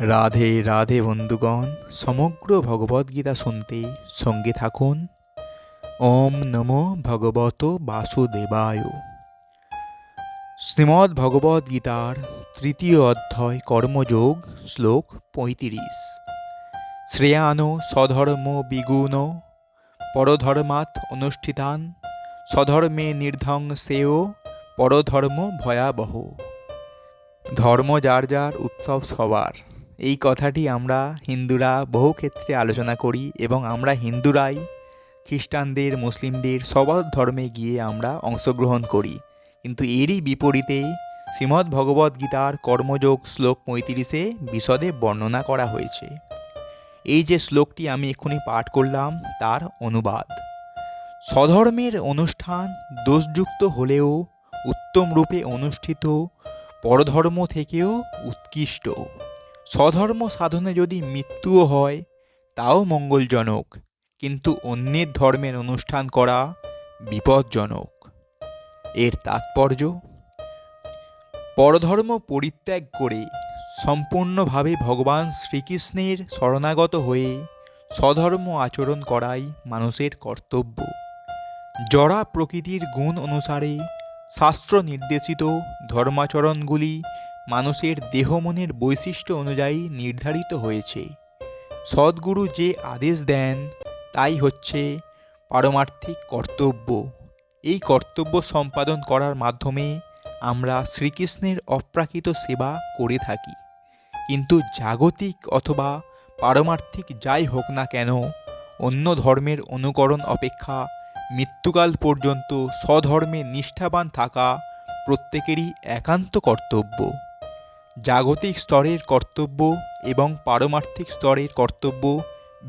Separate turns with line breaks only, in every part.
রাধে রাধে বন্ধুগণ, সমগ্র ভগবদ্গীতা শুনতে সঙ্গে থাকুন। ওম নমো ভগবত বাসুদেবায়। শ্রীমদ্ ভগবদ্গীতার তৃতীয় অধ্যায়, কর্মযোগ, শ্লোক পঁয়ত্রিশ। শ্রেয়ান স্বধর্ম বিগুণ, পরধর্মাৎ অনুষ্ঠিতান, স্বধর্মে নির্ধ্বংসেয়, পরধর্ম ভয়াবহ। ধর্ম যার যার উৎসব সবার। এই কথাটি আমরা হিন্দুরা বহু ক্ষেত্রে আলোচনা করি এবং আমরা হিন্দুরাই খ্রিস্টানদের, মুসলিমদের, সবার ধর্মে গিয়ে আমরা অংশগ্রহণ করি। কিন্তু এরই বিপরীতে শ্রীমদ্ ভগবদ্গীতার কর্মযোগ শ্লোক পঁয়ত্রিশে বিশদে বর্ণনা করা হয়েছে। এই যে শ্লোকটি আমি এক্ষুনি পাঠ করলাম, তার অনুবাদ। স্বধর্মের অনুষ্ঠান দোষযুক্ত হলেও উত্তম রূপে অনুষ্ঠিত পরধর্ম থেকেও উৎকৃষ্ট। স্বধর্ম সাধনে যদি মৃত্যুও হয়, তাও মঙ্গলজনক, কিন্তু অন্যের ধর্মের অনুষ্ঠান করা বিপজ্জনক। এর তাৎপর্য? পরধর্ম পরিত্যাগ করে সম্পূর্ণভাবে ভগবান শ্রীকৃষ্ণের শরণাগত হয়ে স্বধর্ম আচরণ করাই মানুষের কর্তব্য। জরা প্রকৃতির গুণ অনুসারে শাস্ত্র নির্দেশিত ধর্মাচরণগুলি মানুষের দেহমনের বৈশিষ্ট্য অনুযায়ী নির্ধারিত হয়েছে। সদ্গুরু যে আদেশ দেন, তাই হচ্ছে পারমার্থিক কর্তব্য। এই কর্তব্য সম্পাদন করার মাধ্যমে আমরা শ্রীকৃষ্ণের অপ্রাকৃত সেবা করে থাকি। কিন্তু জাগতিক অথবা পারমার্থিক যাই হোক না কেন, অন্য ধর্মের অনুকরণ অপেক্ষা মৃত্যুকাল পর্যন্ত স্বধর্মে নিষ্ঠাবান থাকা প্রত্যেকেরই একান্ত কর্তব্য। জাগতিক স্তরের কর্তব্য এবং পারমার্থিক স্তরের কর্তব্য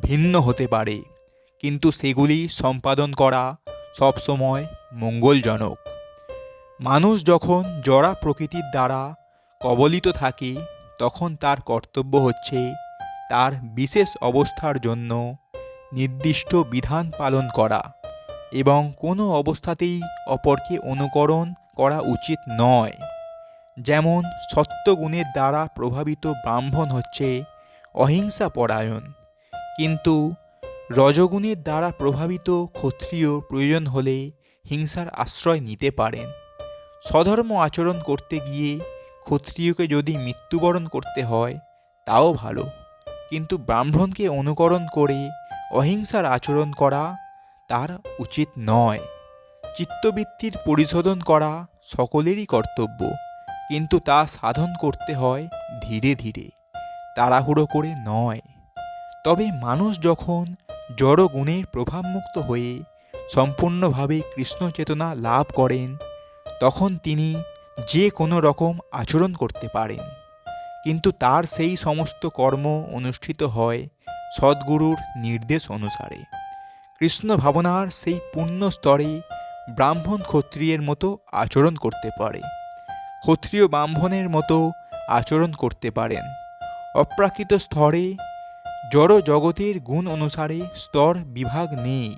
ভিন্ন হতে পারে, কিন্তু সেগুলি সম্পাদন করা সবসময় মঙ্গলজনক। মানুষ যখন জড়া প্রকৃতির দ্বারা কবলিত থাকে, তখন তার কর্তব্য হচ্ছে তার বিশেষ অবস্থার জন্য নির্দিষ্ট বিধান পালন করা এবং কোনো অবস্থাতেই অপরকে অনুকরণ করা উচিত নয়। যেমন সত্যগুণের দ্বারা প্রভাবিত ব্রাহ্মণ হচ্ছে অহিংসা পরায়ণ। কিন্তু রজগুণের দ্বারা প্রভাবিত ক্ষত্রিয় প্রয়োজন হলে হিংসার আশ্রয় নিতে পারেন। স্বধর্ম আচরণ করতে গিয়ে ক্ষত্রিয়কে যদি মৃত্যুবরণ করতে হয়, তাও ভালো। কিন্তু ব্রাহ্মণকে অনুকরণ করে অহিংসার আচরণ করা তার উচিত নয়। চিত্তবৃত্তির পরিশোধন করা সকলেরই কর্তব্য। কিন্তু তা সাধন করতে হয় ধীরে ধীরে, তাড়াহুড়ো করে নয়। তবে মানুষ যখন জড় গুণের প্রভাবমুক্ত হয়ে সম্পূর্ণভাবে কৃষ্ণ চেতনা লাভ করেন, তখন তিনি যে কোনো রকম আচরণ করতে পারেন। কিন্তু তার সেই সমস্ত কর্ম অনুষ্ঠিত হয় সদ্গুরুর নির্দেশ অনুসারে। কৃষ্ণ ভাবনার সেই পূর্ণ স্তরে ব্রাহ্মণ ক্ষত্রিয়ের মতো আচরণ করতে পারে। ক্ষত্রিয় ব্রাহ্মণের মতো আচরণ করতে পারেন। অপ্রাকৃত স্তরে জড় জগতের গুণ অনুসারে স্তর বিভাগ নেই।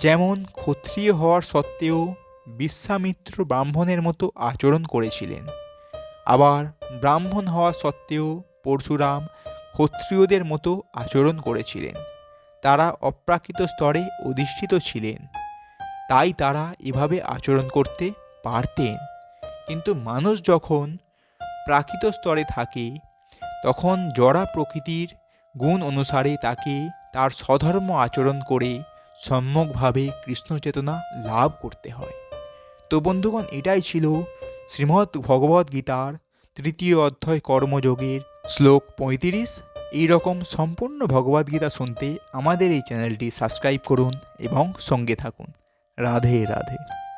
যেমন ক্ষত্রিয় হওয়ার সত্ত্বেও বিশ্বামিত্র ব্রাহ্মণের মতো আচরণ করেছিলেন। আবার ব্রাহ্মণ হওয়া সত্ত্বেও পরশুরাম ক্ষত্রিয়দের মতো আচরণ করেছিলেন। তারা অপ্রাকৃত স্তরে অধিষ্ঠিত ছিলেন। তাই তারা এভাবে আচরণ করতে পারতেন। কিন্তু মানুষ যখন প্রাকৃত স্তরে থাকে, তখন জড়া প্রকৃতির গুণ অনুসারে তাকে তার স্বধর্ম আচরণ করে সম্যকভাবে কৃষ্ণ চেতনা লাভ করতে হয়। তো বন্ধুগণ, এটাই ছিল শ্রীমদ্ ভগবদ্গীতার তৃতীয় অধ্যায় কর্মযোগের শ্লোক পঁয়ত্রিশ। এই রকম সম্পূর্ণ ভগবদ্গীতা শুনতে আমাদের এই চ্যানেলটি সাবস্ক্রাইব করুন এবং সঙ্গে থাকুন। রাধে রাধে।